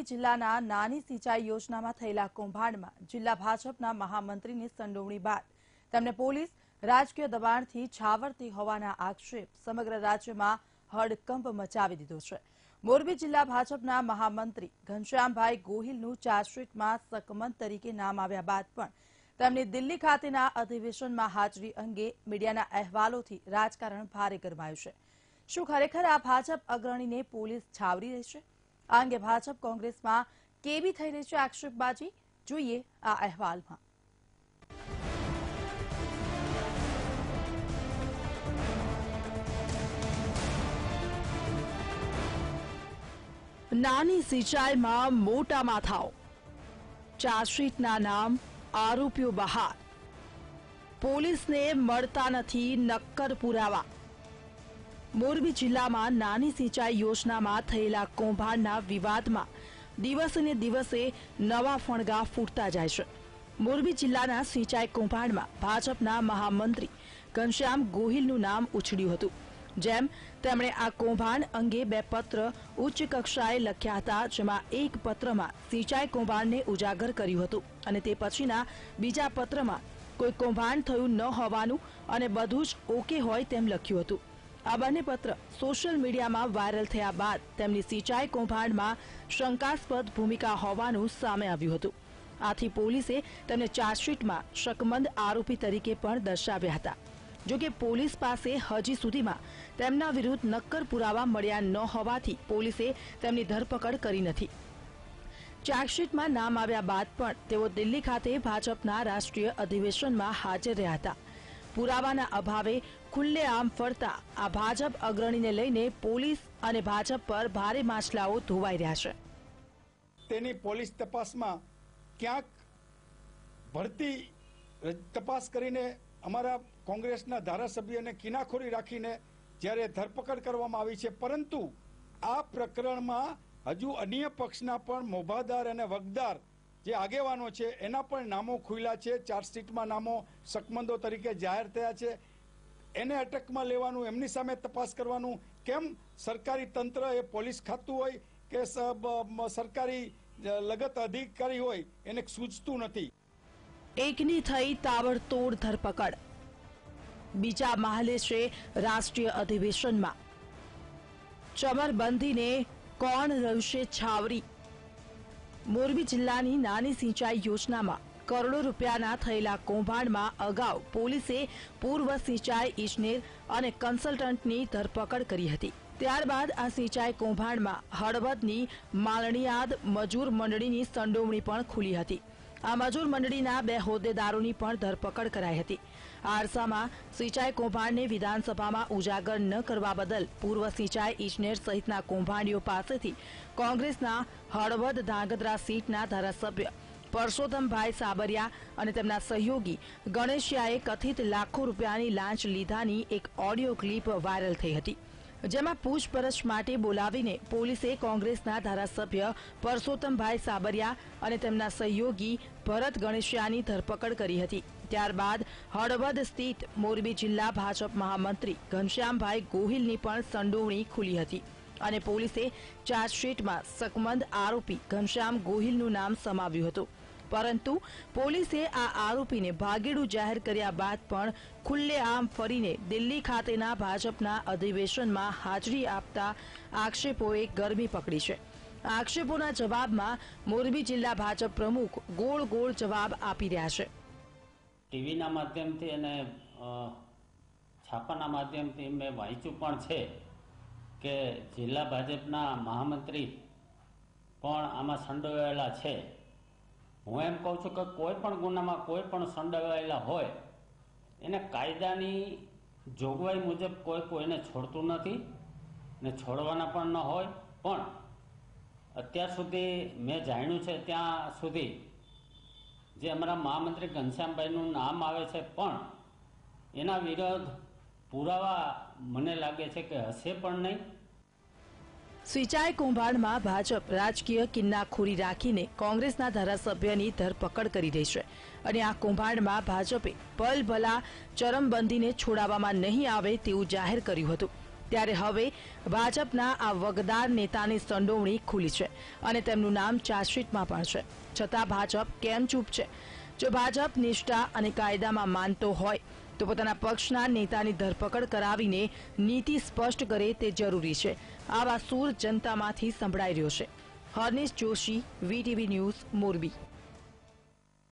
મોરબી જિલ્લાના નાની સિંચાઈ યોજનામાં થયેલા કૌભાંડમાં જિલ્લા ભાજપના મહામંત્રીની સંડોવણી બાદ તેમને પોલીસ રાજકીય દબાણથી છાવરતી હોવાના આક્ષેપ સમગ્ર રાજ્યમાં હડકંપ મચાવી દીધો છે. મોરબી જિલ્લા ભાજપના મહામંત્રી ઘનશ્યામભાઈ ગોહિલનું ચાર્જશીટમાં સકમંદ તરીકે નામ આવ્યા બાદ પણ તેમની દિલ્હી ખાતેના અધિવેશનમાં હાજરી અંગે મીડિયાના અહેવાલોથી રાજકારણ ભારે ગરમાયું છે. શું ખરેખર આ ભાજપ અગ્રણીને પોલીસ છાવરી રહેશે આ ભાજપ કોંગ્રેસમાં કેવી થઈ રહી છે આક્ષેપબાજી જોઈએ આ અહેવાલમાં. નાની સિંચાઈમાં મોટા માથાઓ. ચાર્જશીટના નામ આરોપીઓ બહાર. પોલીસને મળતા નથી નક્કર પુરાવા. મોરબી જિલ્લામાં નાની સિંચાઈ યોજનામાં થયેલા કૌભાંડના વિવાદમાં દિવસે દિવસે નવા ફણગા ફૂટતા જાય છે. મોરબી જિલ્લાના સિંચાઈ કૌભાંડમાં ભાજપના મહામંત્રી ઘનશ્યામ ગોહિલનું નામ ઉછળ્યું હતું. જેમ તેમણે આ કૌભાંડ અંગે બે પત્ર ઉચ્ચ કક્ષાએ લખ્યા હતા, જેમાં એક પત્રમાં સિંચાઈ કૌભાંડને ઉજાગર કર્યું હતું અને તે પછીના બીજા પત્રમાં કોઈ કૌભાંડ થયું ન હોવાનું અને બધું જ ઓકે હોય તેમ લખ્યું હતું. આ બંને પત્ર સોશિયલ મીડિયામાં વાયરલ થયા બાદ તેમની સિંચાઈ કૌભાંડમાં શંકાસ્પદ ભૂમિકા હોવાનું સામે આવ્યું હતું. આથી પોલીસે તેમને ચાર્જશીટમાં શકમંદ આરોપી તરીકે પણ દર્શાવ્યા હતા. જોકે પોલીસ પાસે હજી સુધીમાં તેમના વિરુદ્ધ નક્કર પુરાવા મળ્યા ન હોવાથી પોલીસે તેમની ધરપકડ કરી નથી. ચાર્જશીટમાં નામ આવ્યા બાદ પણ તેઓ દિલ્હી ખાતે ભાજપના રાષ્ટ્રીય અધિવેશનમાં હાજર રહ્યા હતા. પુરાવાના અભાવે ખુલ્લેઆમ ફરતા આ ભાજપ અગ્રણીને લઈને પોલીસ અને ભાજપ પર ભારે માછલાઓ ધોવાઈ રહ્યા છે. તેની પોલીસ તપાસમાં ક્યાંક ભરતી તપાસ કરીને અમારા કોંગ્રેસના ધારાસભ્યને કિનાખોરી રાખીને જ્યારે ધરપકડ કરવામાં આવી છે, પરંતુ આ પ્રકરણમાં હજુ અન્ય પક્ષના પણ મોભાદાર અને વગદાર જે આગેવાનો છે, એના પણ નામો ખુલ્લા છે. ચાર્જશીટમાં નામો શકમંદો તરીકે જાહેર થયા છે. એને અટકમાં લેવાનું, એમની સામે તપાસ કરવાનું. કેમ સરકારી તંત્ર એ પોલીસ ખાતું હોય કે સરકારી લગત અધિકારી હોય, એને સૂચતું નથી. એકની થઈ તાબડતોડ ધરપકડ. બીજા માહલે રાષ્ટ્રીય અધિવેશનમાં. ચમરબંધીને કોણ રહેશે છાવરી? મોરબી જિલ્લાની નાની સિંચાઈ યોજનામાં કરોડો રૂપિયાના થયેલા કૌભાંડમાં અગાઉ પોલીસે પૂર્વ સિંચાઈ ઇજનેર અને કન્સલ્ટન્ટની ધરપકડ કરી હતી. ત્યારબાદ આ સિંચાઈ કૌભાંડમાં હળવદની માલણીયાદ મજૂર મંડળીની સંડોવણી પણ ખુલી હતી. આ મજૂર મંડળીના બે હોદ્દેદારોની પણ ધરપકડ કરાઈ હતી. આ અરસામાં સિંચાઈ કૌભાંડને વિધાનસભામાં ઉજાગર ન કરવા બદલ પૂર્વ સિંચાઈ ઇજનેર સહિતના કૌભાંડીઓ પાસેથી કોંગ્રેસના હળવદ ધાંગધ્રા સીટના ધારાસભ્ય પરસોત્તમભાઈ સાબરિયા અને તેમના સહયોગી ગણેશિયાએ કથિત લાખો રૂપિયાની લાંચ લીધાની એક ઓડિયો ક્લિપ વાયરલ થઈ હતી. જેમાં પૂછપરછ માટે બોલાવીને પોલીસે કોંગ્રેસના ધારાસભ્ય પરસોત્તમભાઈ સાબરિયા અને તેમના સહયોગી ભરત ગણેશિયાની ધરપકડ કરી હતી. ત્યારબાદ હળવદ સ્થિત મોરબી જિલ્લા ભાજપ મહામંત્રી ઘનશ્યામભાઈ ગોહિલની પણ સંડોવણી ખુલી હતી અને પોલીસે ચાર્જશીટમાં સકમંદ આરોપી ઘનશ્યામ ગોહિલનું નામ સમાવ્યું હતું. પરંતુ પોલીસે આ આરોપીને ભાગેડુ જાહેર કર્યા બાદ પણ ખુલ્લેઆમ ફરીને દિલ્હી ખાતેના ભાજપના અધિવેશનમાં હાજરી આપતા આક્ષેપોએ ગરમી પકડી છે. આક્ષેપોના જવાબમાં મોરબી જિલ્લા ભાજપ પ્રમુખ ગોળ ગોળ જવાબ આપી રહ્યા છે. ટીવીના માધ્યમથી અને છાપાના માધ્યમથી મેં વાંચ્યું પણ છે કે જિલ્લા ભાજપના મહામંત્રી પણ આમાં સંડોવાયેલા છે. હું એમ કહું છું કે કોઈ પણ ગુનામાં કોઈ પણ સંડોવાયેલા હોય, એને કાયદાની જોગવાઈ મુજબ કોઈ કોઈને છોડતું નથી ને છોડવાના પણ ન હોય. પણ અત્યાર સુધી મેં જાણ્યું છે ત્યાં સુધી જે અમારા મહામંત્રી ઘનશ્યામભાઈનું નામ આવે છે, પણ એના વિરોધ પુરાવા મને લાગે છે કે હશે પણ નહીં. સિંચાઈ કૌભાંડમાં ભાજપ રાજકીય કિન્નાખોરી રાખીને કોંગ્રેસના ધારાસભ્યની ધરપકડ કરી રહી છે. અને આ કૌભાંડમાં ભાજપે પલભલા ચરમબંધીને છોડાવવામાં નહીં આવે તેવું જાહેર કર્યું હતું. ત્યારે હવે ભાજપના આ વગદાર નેતાની સંડોવણી ખુલી છે અને તેમનું નામ ચાર્જશીટમાં પણ છે. છતાં ભાજપ કેમ ચૂપ છે? જો ભાજપ નિષ્ઠા અને કાયદામાં માનતો હોય તો પોતાના પક્ષના નેતાની ધરપકડ કરાવીને નીતિ સ્પષ્ટ કરે તે જરૂરી છે. આવા સૂર જનતામાંથી સંભળાઈ રહ્યો છે. Harnish Joshi, VTV news, Morbi.